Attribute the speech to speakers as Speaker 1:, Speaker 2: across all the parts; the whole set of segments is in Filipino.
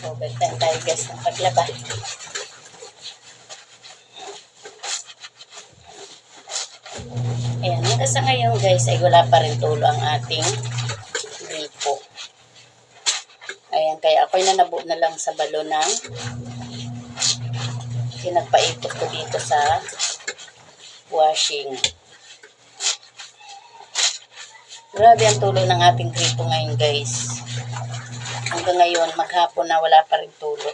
Speaker 1: Overtime tayo guys ng paglaba. Ayan, hanggang sa ngayon guys ay wala pa rin tulo ang ating gripo. Ayan, kaya ako'y nanabo na lang sa balon ng pinagpaikot ko dito sa washing. Grabe ang tulo ng ating gripo ngayon guys. Hanggang ngayon, maghapon na wala pa rin tulo.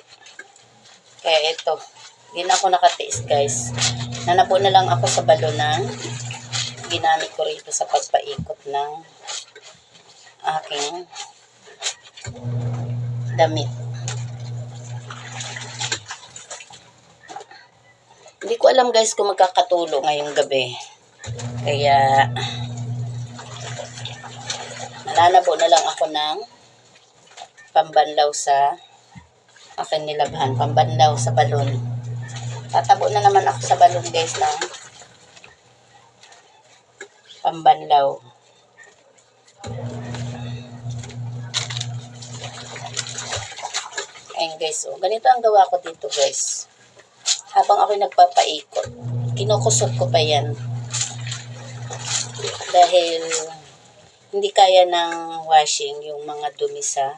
Speaker 1: Kaya ito, hindi ako nakatiis guys. Nanabo na lang ako sa balon ng ginamit ko rito sa pagpaikot ng aking damit. Hindi ko alam guys kung magkakatulo ngayong gabi. Kaya nananabo na lang ako ng pambanlaw sa akin nilabhan. Pambanlaw sa balon. Tatabo na naman ako sa balon guys ng pambanlaw. Ayan guys, oh. ganito ang gawa ko dito guys. Habang ako'y nagpapaikot, kinukusot ko pa yan. Dahil hindi kaya ng washing yung mga dumi sa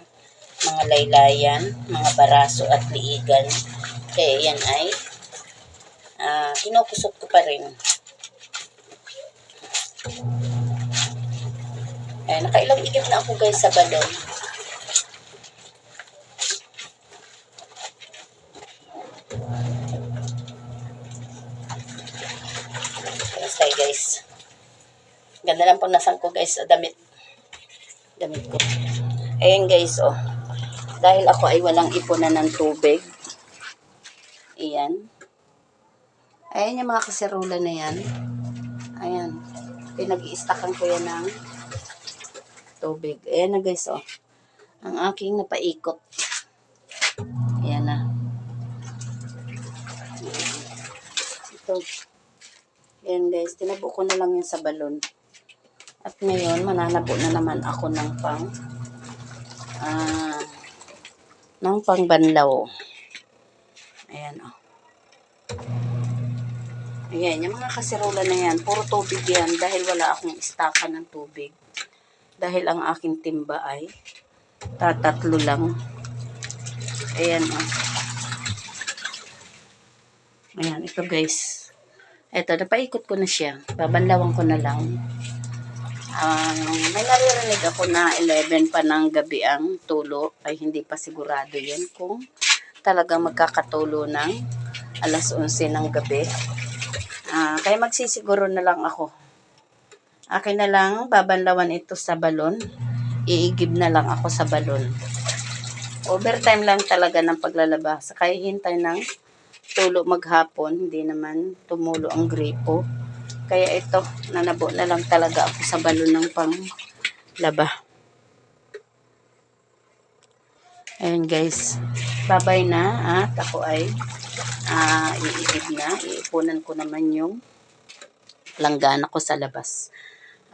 Speaker 1: mga laylayan, mga baraso at liigan. Kaya yan ay ah, kinukusot ko pa rin. Ayan, nakailang igip na ako guys sa balon. Guys. Ganda lang po nasan ko guys damit. Damit ko. Ayan guys oh. Dahil ako ay walang ipunan ng tubig. Ayan. Ayan yung mga kaserola na yan. Ayan. Pinag-i-stackan ko yan ng tubig. Ayan na guys, oh. Ang aking napaikot. Ayan na. Ito. Ayan guys, tinabo ko na lang yan sa balon. At ngayon, mananabo na naman ako ng pang ah ng pangbanlaw. Ayan, oh. Ayan, yung mga kaserola na yan, puro tubig yan dahil wala akong istaka ng tubig. Dahil ang aking timba ay tatatlo lang. Ayan, oh. Ayan, ito guys. Ito, napaikot ko na siya. Babanlawan ko na lang. Ang may naririnig ako na 11 pa ng gabi ang tulo. Ay hindi pa sigurado yan kung talagang magkakatulo ng alas 11 ng gabi. Ah, kaya magsisiguro na lang ako. Akin na lang, babanlawan ito sa balon. Iigib na lang ako sa balon. Overtime lang talaga ng paglalaba. Kaya hintay ng tulo maghapon. Hindi naman tumulo ang gripo. Kaya ito, nanabo na lang talaga ako sa balon ng panglaba. Ayan guys. Babay na at ako ay ah iigib na. Iipunan ko naman yung langgana ko sa labas.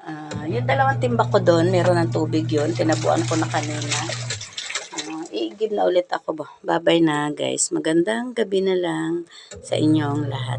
Speaker 1: Ah, yung dalawang timba ko doon, meron ng tubig yun. Tinabuan ko na kanina. Iigib na ulit ako ba. Babay na guys. Magandang gabi na lang sa inyong lahat.